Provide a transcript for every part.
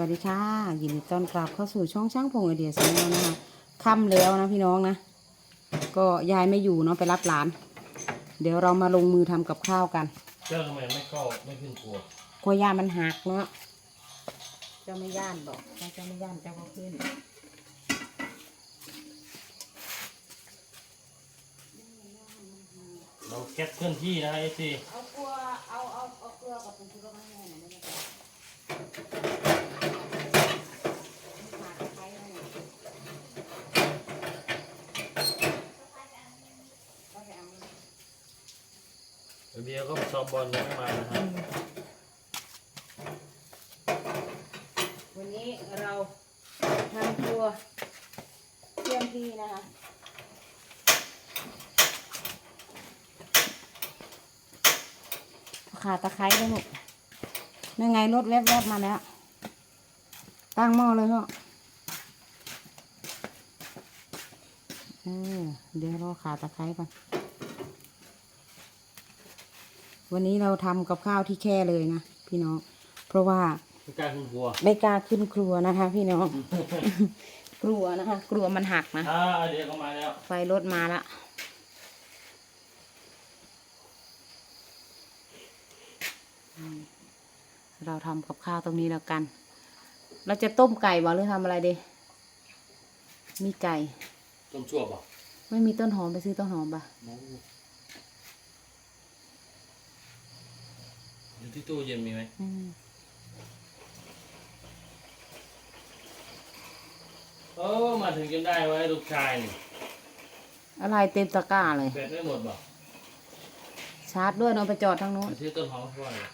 วัสดีค่ะ ยินดีต้อนรับเข้าสู่ช่องช่างพงไอเดียสแนลนะคะค่ำแล้วนะพี่น้องนะ ก็ยายไม่อยู่เนาะไปรับหลาน เดี๋ยวเรามาลงมือทำกับข้าวกัน เจ้าทำไมไม่เข้าไม่ขึ้นครัวกลัวยามันหักเนาะเจ้าไม่ย่านบอกถ้าเจ้าไม่ย่านเจ้าก็ขึ้น เราแก๊สเคลื่อนที่นะไอ้ซีเอากลัวเอาเอาเอาเกลือกับผงชูรสมาให้หน่อยได้ไหมคะขาดไคร้หน่อยเอาไปเอา เบียร์ก็ซ้อมบอลยังไม่มานะฮะวันนี้เราทำครัวเคลื่อนที่นะคะ ขาตะไคร้เลยลูกนั่นไงรถแวบๆมาแล้ว ตั้งหม้อเลยพ่อเออเดี๋ยวรอขาตะไคร้ก่อน วันนี้เราทำกับข้าวที่แค่เลยนะพี่น้อง เพราะว่าไม่กล้าขึ้นครัวไม่กล้าขึ้นครัวนะคะ พี่น้อง กลัวนะคะ กลัวมันหักนะ อ่าเดี๋ยวก็มาแล้วไฟรถมาละอืมเราทำกับข้าวตรงนี้แล้วกัน เราจะต้มไก่บ่หรือทำอะไรดี มีไก่ ต้มชั่วป่ะไม่มีต้นหอมไปซื้อต้นหอมปะอยู่ ที่ตู้เย็นมีไหมอืมเออมาถึงจนได้ไว้ลูกชายนี่อะไรเต็มตะกร้าเลย แบตไม่หมดป่ะชาร์จด้วยเนาะไปจอดทางโน้นไปซื้อต้นหอมก่อนเลย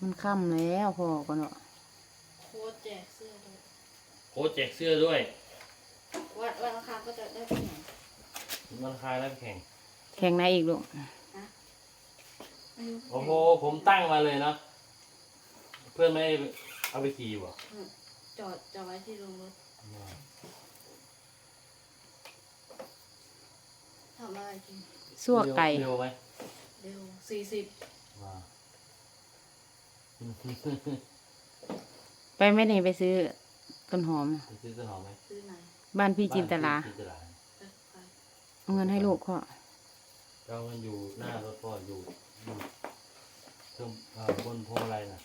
มันค่ำแล้วพอกันเนาะโค้ดแจกเสื้อด้วยโค้ชแจกเสื้อด้วยวันวันอังคารก็จะได้ที่ไหนมันคลายแล้วแข่งแข่งไหนอีกลูกไม่รู้ โอ้โห ผมตั้งมาเลยนะเพื่อนไม่เอาไปขี่ป่ะจอดจอดไว้ที่โรงรถทำอะไรกินสั่วไก่ เร็วไหมเร็วสี่สิบมาไปไม่ได้ไปซื้อต้นหอม ไปซื้อต้นหอมไหมซื้อไหนบ้านพี่จินตลาบ้นพี่จินตลา ไปไปเอาเงินให้ลูกพ่อเรามันอยู่หน้ารถพ่ออยู่ อยู่เครื่องบนพวงมาลัยน่ะ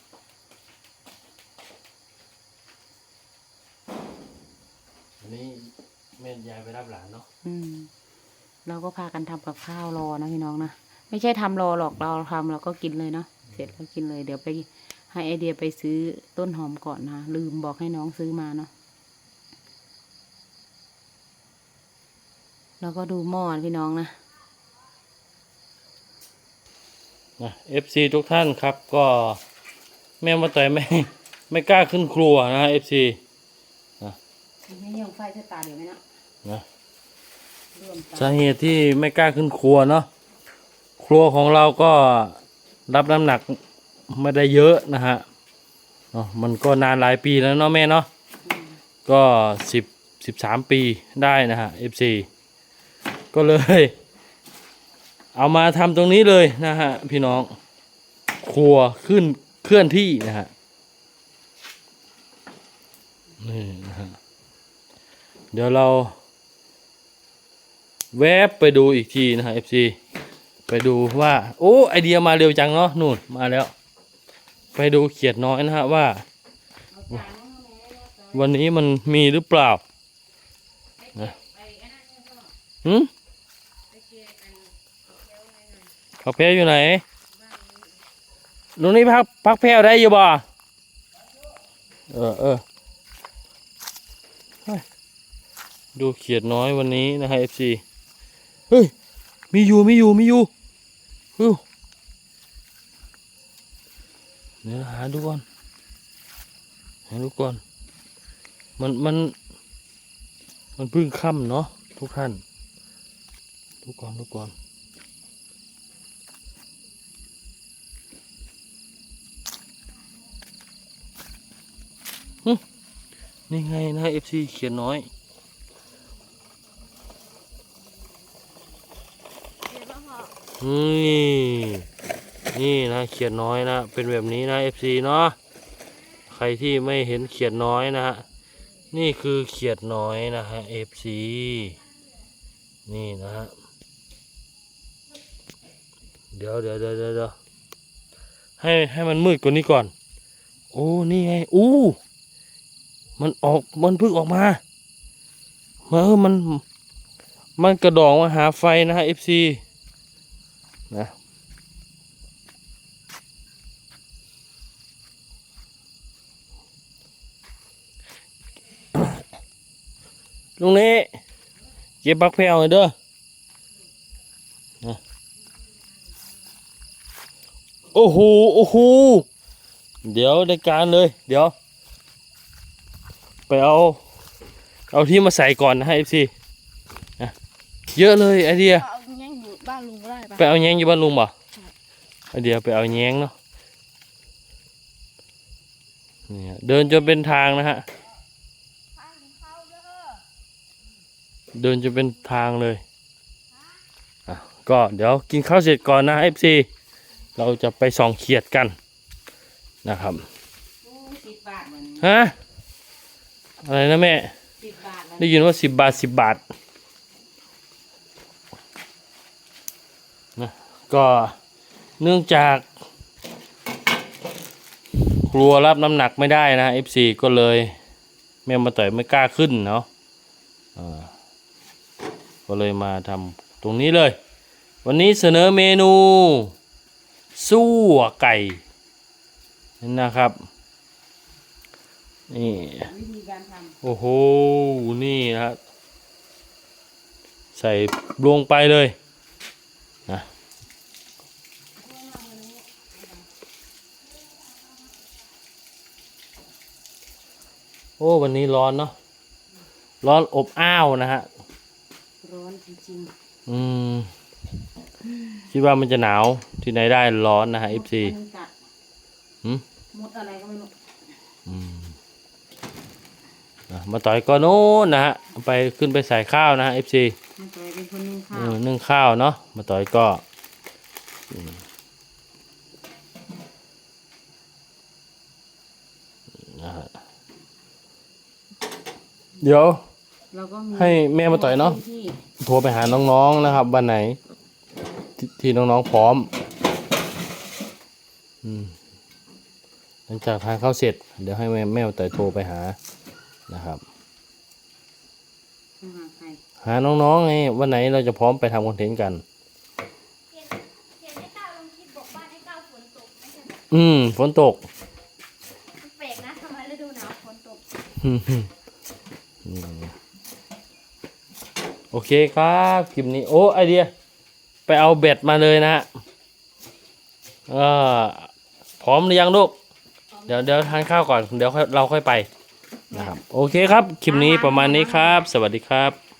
วันนี้แม่ยายไปรับหลานเนาะอืม เราก็พากันทำกับข้าวรอนะพี่น้องนะ ไม่ใช่ทำรอหรอกเราทำเราก็กินเลยเนาะเสร็จแล้วกินเลย เดี๋ยวไปให้ไอเดียไปซื้อต้นหอมก่อนนะลืมบอกให้น้องซื้อมาเนาะแล้วก็ดูหม้อนะพี่น้องนะ นะ FC ทุกท่านครับก็แม่มาต่อยไม่ไม่กล้าขึ้นครัวนะ FC ไม่ยังไฟจะตาเดี๋ยวไหมเนาะนะร่วมตาสาเหตุที่ไม่กล้าขึ้นครัวเนาะครัวของเราก็รับน้ำหนักไม่ได้เยอะนะฮะเนาะมันก็นานหลายปีแล้วเนาะแม่เนาะก็สิบสิบสามปีได้นะฮะ FC ก็เลย เอามาทำตรงนี้เลยนะฮะพี่น้องครัวขึ้นเคลื่อนที่นะฮะนี่นะฮะเดี๋ยวเราแวบไปดูอีกทีนะฮะ FC ไปดูว่า โอ้ไอเดียมาเร็วจังเนาะนู่นมาแล้ว ไปดูเขียดน้อยนะฮะว่าเอาจานน้องแม่แล้วก็วันนี้มันมีหรือเปล่านะไปไอ้นั่นเนี่ยพ่อหืม ไปเกลี่ยกัน เอาแก้วไว้หน่อยผักแพรอยู่ไหนลุงนี่พักพักแพรได้อยู่บ่เออเออดูเขียดน้อยวันนี้นะฮะ FC เฮ้ยมีอยู่มีอยู่มีอยู่เฮ้ยเดี๋ยวหาดูก่อนหาดูก่อนมันมันมันเพิ่งค่ำเนาะทุกท่านดูก่อนดูก่อน นี่ไงนะ FC เขียนน้อยเดี๋ยนี่นี่นะเขียนน้อยนะ เป็นแบบนี้นะ FC เนาะใครที่ไม่เห็นเขียดน้อยนะฮะนี่คือเขียดน้อยนะฮะ FC นี่นะฮะเดี๋ยวเดี๋ยวเดี๋ยวเดี๋ยวเดี๋ยวให้ให้มันมืดกว่านี้ก่อน โอ้ นี่ไง อู้ มันออกมันเพิ่งออกมาเออมัน มันกระดองมาหาไฟนะฮะ FC นะลุงนี้เก็บบักแพรวหน่อยเด้อนะโอ้โห โอ้โห เดี๋ยวได้การเลย เดี๋ยว ไปเอา เอาที่มาใส่ก่อนนะฮะ FC นะเยอะเลยไอเดียเอาแง่งอยู่บ้านลุงก็ได้ปะไปเอาแยงอยู่บ้านลุงบ่ไอเดียไปเอาแยงเนาะนี่ฮะเดินจนเป็นทางนะฮะเดินจนเป็นทางเลยอะก็เดี๋ยวกินข้าวเสร็จก่อนนะ FC เราจะไปส่องเขียดกันนะครับสิบบาทเหมือนฮะ อะไรนะแม่ สิบบาทแล้วได้ยินว่าสิบบาทสิบบาทนะก็เนื่องจากกลัวรับน้ำหนักไม่ได้นะ FC ก็เลยแม่มาต่อยไม่กล้าขึ้นเนาะอ่าก็เลยมาทำตรงนี้เลย วันนี้เสนอเมนู สู้ไก่นะครับ นี่วิธีการทโอ้โห นี่นะฮะใส่ลงไปเลยนะโอ้ วันนี้ร้อนเนาะ ร้อนอบอ้าวนะฮะำร้อนจริงอืม คิดว่ามันจะหนาวที่ไหนได้ร้อนนะฮะๆ FC มันกัดหืมมดอะไรก็ไม่รู้อืมอะ มาต่อยก็โน้นนะฮะไปขึ้นไปใส่ข้าวนะฮะ FC มันเคยเป็นคนนึ่งข้าเอวอนึ่งข้าวเนาะมาต่อยก็อืมนะฮะเดี๋ยวเราก็มีให้แม่มาต่อยเนาะที่โทรไปหาน้องๆนะครับวันไหน ที่ที่น้องๆพร้อมอืมหลังจากทานข้าวเสร็จ เดี๋ยวให้แม่แม่มาต่อยโทรไปหา นะครับหาใครหาน้องๆไงวันไหนเราจะพร้อมไปทำคอนเทนต์กันเห็นเห็นไอ้ก้าวลงคลิปบอกบ้านไอ้ก้าวฝนตกไม่ใช่เหรออืมฝนตกมันแปลกนะทำไมฤดูหนาวฝนตกอืมโอเคครับคลิปนี้โอ้ไอเดีย ไปเอาเบ็ดมาเลยนะฮะเออพร้อมหรือยังลูก เดี๋ยวเดี๋ยวทานข้าวก่อน เดี๋ยวค่อยเราค่อยไป นะครับ โอเคครับ คลิปนี้ประมาณนี้ครับ สวัสดีครับ